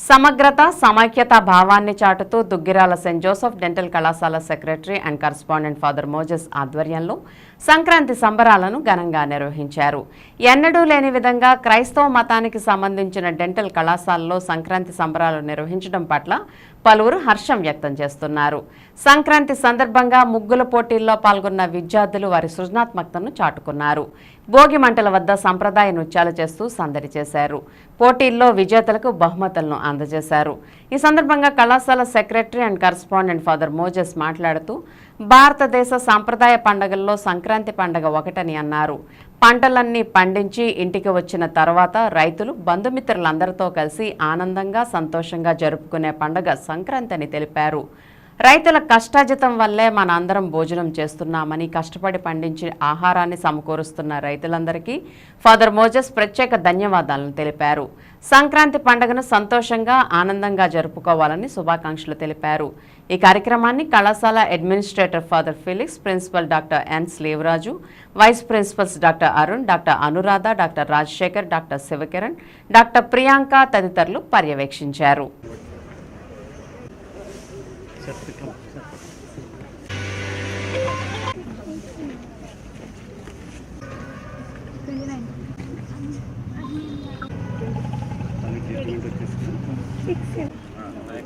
సమగ్రత సమైక్యత భావాన్ని చాటుతూ దుగ్గిరాల సెయింట్ జోసెఫ్ డెంటల్ కళాశాల secretary and correspondent father Moses ఆధ్వర్యంలో సంక్రాంతి సంబరాలను ఘనంగా నిర్వహించారు. ఎన్నడూ లేని విధంగా క్రైస్తవ మతానికి సంబంధించిన డెంటల్ కళాశాలలో సంక్రాంతి సంబరాలు నిర్వహించడం పట్ల పలువురు హర్షం వ్యక్తం చేస్తున్నారు. సంక్రాంతి సందర్భంగా ముగ్గుల పోటీల్లో పాల్గొన్న విద్యార్థులు వారి సృజనాత్మకతను చాటుకున్నారు. భోగి మంటల వద్ద సంప్రదాయ నృత్యాలు చేస్తూ సందడి చేశారు. పోటీల్లో విజేతలకు బహుమతులను అందజేశారు. ఈ సందర్భంగా కళాశాల secretary and correspondent father Moses మాట్లాడుతూ భారతదేశ సాంప్రదాయ పండగల్లో సంక్రాంతి పండుగ ఒకటని అన్నారు. పంటలన్నీ పండించి ఇంటికి వచ్చిన తర్వాత రైతులు బంధుమిత్రులందరితో కలిసి ఆనందంగా సంతోషంగా జరుపుకునే పండగ సంక్రాంతి అని తెలిపారు. రైతుల కష్టాజితం వల్లే మన అందరం భోజనం చేస్తున్నామని కష్టపడి పండించిన ఆహారాన్ని సమకూరుస్తున్న రైతులందరికీ ఫాదర్ మోజెస్ ప్రత్యేక ధన్యవాదాలను తెలిపారు. సంక్రాంతి పండుగను సంతోషంగా ఆనందంగా జరుపుకోవాలని శుభాకాంక్షలు తెలిపారు. ఈ కార్యక్రమాన్ని కళాశాల administrator father Felix principal doctor N Sleevaraju vice principals doctor Arun doctor Anuradha doctor Rajasekhar doctor Sivakiran doctor Priyanka తదితరులు పర్యవేక్షించారు.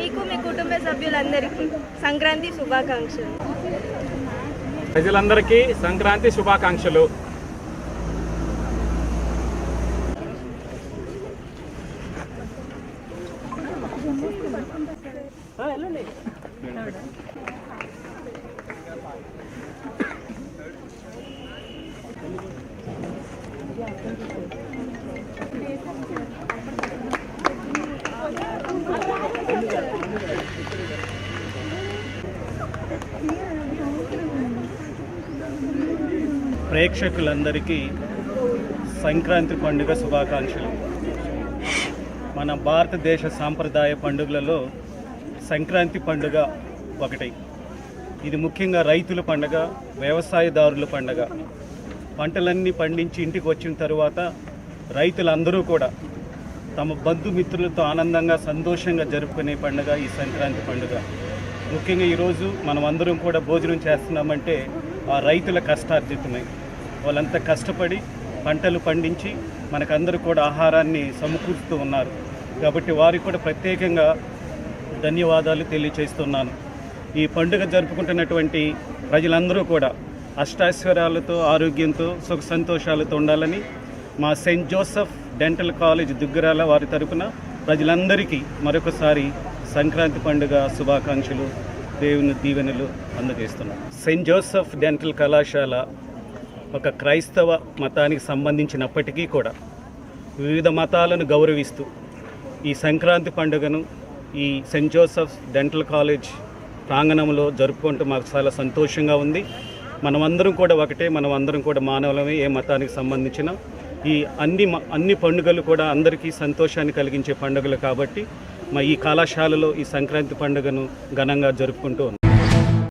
మీకు మీ కుటుంబ సభ్యులందరికీ సంక్రాంతి శుభాకాంక్షలు. ప్రజలందరికీ సంక్రాంతి శుభాకాంక్షలు. ప్రేక్షకులందరికీ సంక్రాంతి పండుగ శుభాకాంక్షలు. మన భారతదేశ సాంప్రదాయ పండుగలలో సంక్రాంతి పండుగ ఒకటి. ఇది ముఖ్యంగా రైతుల పండుగ వ్యవసాయదారుల పండుగ. పంటలన్నీ పండించి ఇంటికి వచ్చిన తరువాత రైతులందరూ కూడా తమ బంధుమిత్రులతో ఆనందంగా సంతోషంగా జరుపుకునే పండుగ ఈ సంక్రాంతి పండుగ. ముఖ్యంగా ఈరోజు మనం అందరం కూడా భోజనం చేస్తున్నామంటే ఆ రైతుల కష్టార్జితమే. వాళ్ళంతా కష్టపడి పంటలు పండించి మనకందరూ కూడా ఆహారాన్ని సమకూరుస్తూ ఉన్నారు. కాబట్టి వారికి కూడా ప్రత్యేకంగా ధన్యవాదాలు తెలియచేస్తున్నాను. ఈ పండుగ జరుపుకుంటున్నటువంటి ప్రజలందరూ కూడా అష్టాశ్వర్యాలతో ఆరోగ్యంతో సుఖ సంతోషాలతో ఉండాలని మా saint Joseph dental college Duggarala వారి తరపున ప్రజలందరికీ మరొకసారి సంక్రాంతి పండుగ శుభాకాంక్షలు దేవుని దీవెనలు అందజేస్తున్నాం. సెయింట్ జోసెఫ్ డెంటల్ కళాశాల ఒక క్రైస్తవ మతానికి సంబంధించినప్పటికీ కూడా వివిధ మతాలను గౌరవిస్తూ ఈ సంక్రాంతి పండుగను ఈ సెయింట్ జోసెఫ్ డెంటల్ కాలేజ్ ప్రాంగణంలో జరుపుకుంటూ మాకు చాలా సంతోషంగా ఉంది. మనమందరం కూడా ఒకటే మనం అందరం కూడా మానవులమే ఏ మతానికి సంబంధించిన ఈ అన్ని మ- అన్ని పండుగలు కూడా అందరికీ సంతోషాన్ని కలిగించే పండుగలు కాబట్టి మా ఈ కళాశాలలో ఈ సంక్రాంతి పండుగను ఘనంగా జరుపుకుంటూ ఉన్నాం.